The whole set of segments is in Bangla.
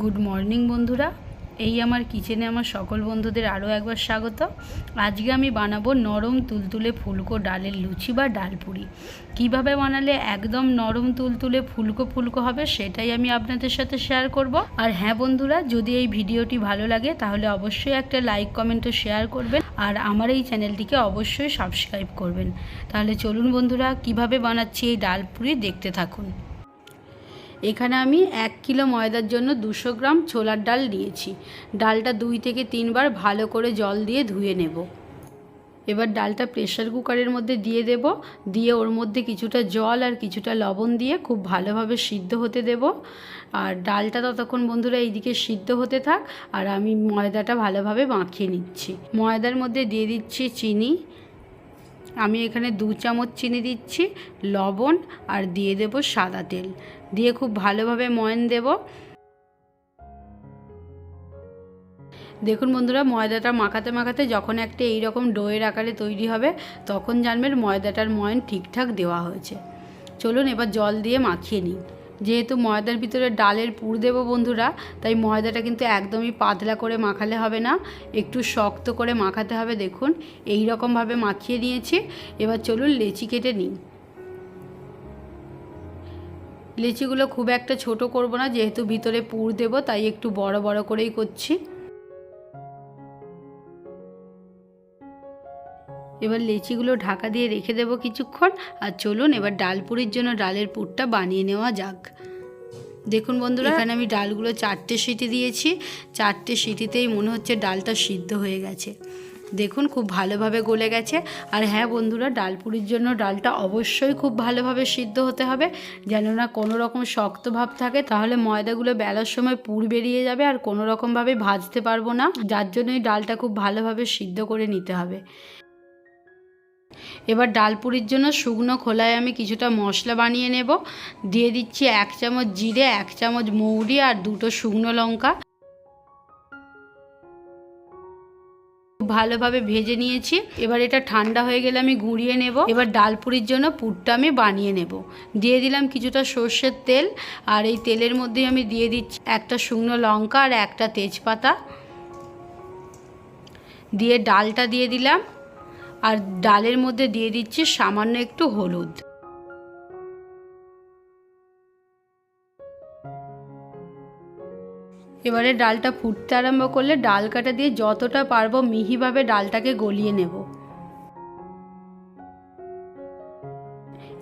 গুড মর্নিং বন্ধুরা। এই আমার কিচেনে আমার সকল বন্ধুদের আরও একবার স্বাগত। আজকে আমি বানাবো নরম তুলতুলে ফুলকো ডালের লুচি বা ডালপুরি কীভাবে বানালে একদম নরম তুলতুলে ফুলকো ফুলকো হবে সেটাই আমি আপনাদের সাথে শেয়ার করব। আর হ্যাঁ বন্ধুরা, যদি এই ভিডিওটি ভালো লাগে, তাহলে অবশ্যই একটা লাইক কমেন্টও শেয়ার করবেন। আর আমার এই চ্যানেলটিকে অবশ্যই সাবস্ক্রাইব করবেন। তাহলে চলুন বন্ধুরা, কীভাবে বানাচ্ছি এই ডালপুরি দেখতে থাকুন। এখানে আমি এক কিলো ময়দার জন্য দুশো গ্রাম ছোলার ডাল নিয়েছি ডালটা দুই থেকে তিনবার ভালো করে জল দিয়ে ধুয়ে নেব। এবার ডালটা প্রেশার কুকারের মধ্যে দিয়ে দেব। দিয়ে ওর মধ্যে কিছুটা জল আর কিছুটা লবণ দিয়ে খুব ভালোভাবে সিদ্ধ হতে দেব। আর ডালটা ততক্ষণ বন্ধুরা এইদিকে সিদ্ধ হতে থাক। আর আমি ময়দাটা ভালোভাবে মাখিয়ে নিচ্ছি। ময়দার মধ্যে দিয়ে দিচ্ছি চিনি। আমি এখানে দু চামচ চিনি দিচ্ছি, লবণ, আর দিয়ে দেব সাদা তেল। দিয়ে খুব ভালোভাবে ময়ন দেব। দেখুন বন্ধুরা, ময়দাটা মাখাতে মাখাতে যখন একটা এইরকম ডোয়ের আকারে তৈরি হবে, তখন জানবেন ময়দাটার ময়ন ঠিকঠাক দেওয়া হয়েছে। চলুন এবার জল দিয়ে মাখিয়ে নিই। যেহেতু ময়দার ভিতরে ডালের পুর দেবো বন্ধুরা, তাই ময়দাটা কিন্তু একদমই পাতলা করে মাখালে হবে না, একটু শক্ত করে মাখাতে হবে দেখুন, এই রকমভাবে মাখিয়ে নিয়েছি, এবার চলুন লেচি কেটে নিই। লিচিগুলো খুব একটা ছোট করব না, যেহেতু ভিতরে পুর দেব, তাই একটু বড় বড় করেই করছি। এবার লেচিগুলো ঢাকা দিয়ে রেখে দেব কিছুক্ষণ আর চলুন এবার ডাল ডালপুরির জন্য ডালের পুরটা বানিয়ে নেওয়া যাক। দেখুন বন্ধুরা এখানে আমি ডালগুলো চারটে সিটি দিয়েছি। চারটে সিটিতেই মনে হচ্ছে ডালটা সিদ্ধ হয়ে গেছে। দেখুন খুব ভালোভাবে গলে গেছে। আর হ্যাঁ বন্ধুরা ডাল ডালপুরির জন্য ডালটা অবশ্যই খুব ভালোভাবে সিদ্ধ হতে হবে। যেন না কোনো রকম শক্ত ভাব থাকে তাহলে ময়দাগুলো বেলার সময় পুর বেরিয়ে যাবে আর কোনো রকমভাবে ভাজতে পারব না। যার জন্যই ডালটা খুব ভালোভাবে সিদ্ধ করে নিতে হবে। এবার ডালপুরির জন্য শুকনো খোলায় আমি কিছুটা মশলা বানিয়ে নেব। দিয়ে দিচ্ছি এক চামচ জিরে, এক চামচ মৌরি আর দুটো শুকনো লঙ্কা। ভালোভাবে ভেজে নিয়েছি। এবার এটা ঠান্ডা হয়ে গেলে আমি গুঁড়িয়ে নেব। এবার ডালপুরির জন্য পুরটা আমি বানিয়ে নেব। দিয়ে দিলাম কিছুটা সর্ষের তেল আর এই তেলের মধ্যে আমি দিয়ে দিচ্ছি একটা শুকনো লঙ্কা আর একটা তেজপাতা। দিয়ে ডালটা দিয়ে দিলাম। আর ডালের মধ্যে দিয়ে দিচ্ছি সামান্য একটু হলুদ। এবারে ডালটা ফুটতে আরম্ভ করলে ডাল কাটা দিয়ে যতটা পারব মিহিভাবে ডালটাকে গলিয়ে নেব।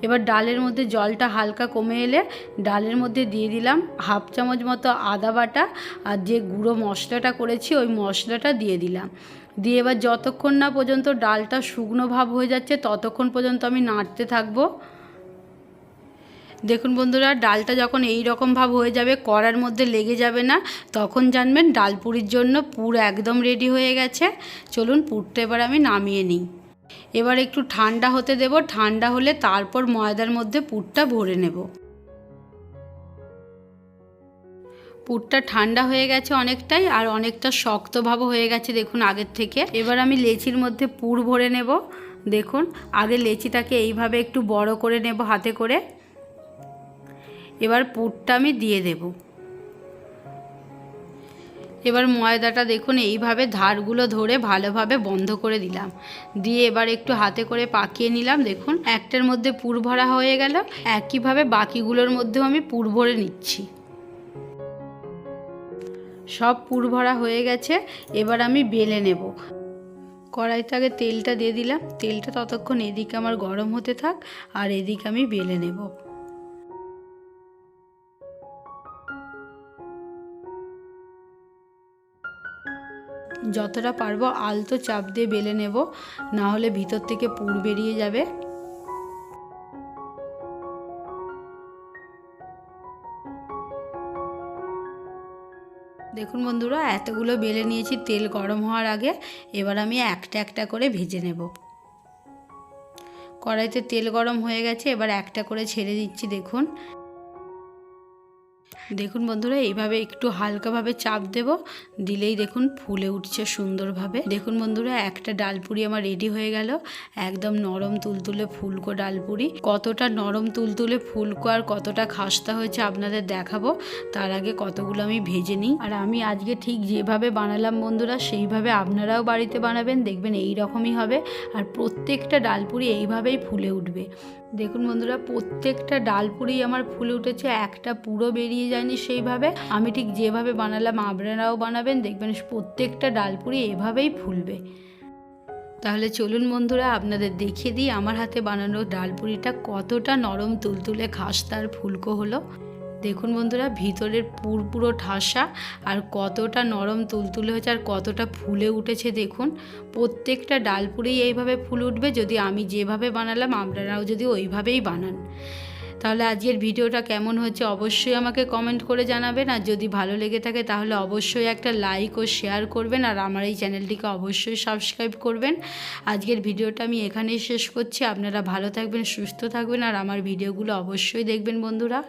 এবার ডালের মধ্যে জলটা হালকা কমে এলে ডালের মধ্যে দিয়ে দিলাম হাফ চামচ মতো আদা বাটা আর যে গুঁড়ো মশলাটা করেছি ওই মশলাটা দিয়ে দিলাম। দিয়ে এবার যতক্ষণ না পর্যন্ত ডালটা শুকনো ভাব হয়ে যাচ্ছে, ততক্ষণ পর্যন্ত আমি নাড়তে থাকব। দেখুন বন্ধুরা, ডালটা যখন এই রকম ভাব হয়ে যাবে, কড়ার মধ্যে লেগে যাবে না, তখন জানবেন ডাল পুরির জন্য পুর একদম রেডি হয়ে গেছে। চলুন পুরটা এবার আমি নামিয়ে নিই। এবার একটু ঠান্ডা হতে দেব, ঠান্ডা হলে তারপর ময়দার মধ্যে পুরটা ভরে নেব। পুরটা ঠান্ডা হয়ে গেছে অনেকটাই আর অনেকটা শক্তভাবে হয়ে গেছে দেখুন আগের থেকে। এবার আমি লেচির মধ্যে পুর ভরে নেব। দেখুন, আগে লেচিটাকে এইভাবে একটু বড় করে নেব হাতে করে। এবার পুরটা আমি দিয়ে দেব। এবার ময়দাটা দেখুন, এইভাবে ধারগুলো ধরে ভালোভাবে বন্ধ করে দিলাম। দিয়ে এবার একটু হাতে করে পাকিয়ে নিলাম। দেখুন, একটার মধ্যে পুর ভরা হয়ে গেল। একইভাবে বাকিগুলোর মধ্যেও আমি পুর ভরে নিচ্ছি। সব পুর ভরা হয়ে গেছে, এবার আমি বেলে নেব। কড়াইতে আগে তেলটা দিয়ে দিলাম। তেলটা ততক্ষণ এদিকে আমার গরম হতে থাক, আর এদিকে আমি বেলে নেব। যতটা পারব আলতো চাপ দিয়ে বেলে নেব না হলে ভিতর থেকে পুর বেরিয়ে যাবে। দেখুন বন্ধুরা, এতগুলো বেলে নিয়েছি, তেল গরম হওয়ার আগে এবার আমি একটা একটা করে ভেজে নেব। কড়াইতে তেল গরম হয়ে গেছে, এবার একটা করে ছেড়ে দিচ্ছি, দেখুন। দেখুন বন্ধুরা, এইভাবে একটু হালকাভাবে চাপ দেব, দিলেই দেখুন ফুলে উঠছে সুন্দরভাবে। দেখুন বন্ধুরা, একটা ডালপুরি আমার রেডি হয়ে গেল, একদম নরম তুলতুলে ফুলকো ডালপুরি। কতটা নরম তুলতুলে ফুলকো আর কতটা খাস্তা হয়েছে আপনাদের দেখাবো, তার আগে কতগুলো আমি ভেজে নিই। আর আমি আজকে ঠিক যেভাবে বানালাম বন্ধুরা, সেইভাবে আপনারাও বাড়িতে বানাবেন, দেখবেন এই রকমই হবে। আর প্রত্যেকটা ডালপুরি এইভাবেই ফুলে উঠবে। দেখুন বন্ধুরা, প্রত্যেকটা ডালপুরি আমার ফুলে উঠেছে, একটা পুরো বেরিয়ে যায়নি সেইভাবে। আমি ঠিক যেভাবে বানালাম, আপনারাও বানাবেন, দেখবেন প্রত্যেকটা ডালপুরি এভাবেই ফুলবে। তাহলে চলুন বন্ধুরা, আপনাদের দেখিয়ে দিই, আমার হাতে বানানো ডালপুরিটা কতটা নরম তুলতুলে খাস্তার ফুলকো হলো। দেখুন বন্ধুরা, ভিতরের পুর পুরো ঠাসা আর কতটা নরম তুলতুলে হয়েছে আর কতটা ফুলে উঠেছে দেখুন। প্রত্যেকটা ডালপুরেই এইভাবে ফুল উঠবে, যদি আমি যেভাবে বানালাম, আপনারাও যদি ওইভাবেই বানান। তাহলে আজকের ভিডিওটা কেমন হচ্ছে অবশ্যই আমাকে কমেন্ট করে জানাবেন, আর যদি ভালো লেগে থাকে তাহলে অবশ্যই একটা লাইক ও শেয়ার করবেন, আর আমার এই চ্যানেলটিকে অবশ্যই সাবস্ক্রাইব করবেন। আজকের ভিডিওটা আমি এখানেই শেষ করছি, আপনারা ভালো থাকবেন, সুস্থ থাকবেন, আর আমার ভিডিওগুলো অবশ্যই দেখবেন বন্ধুরা।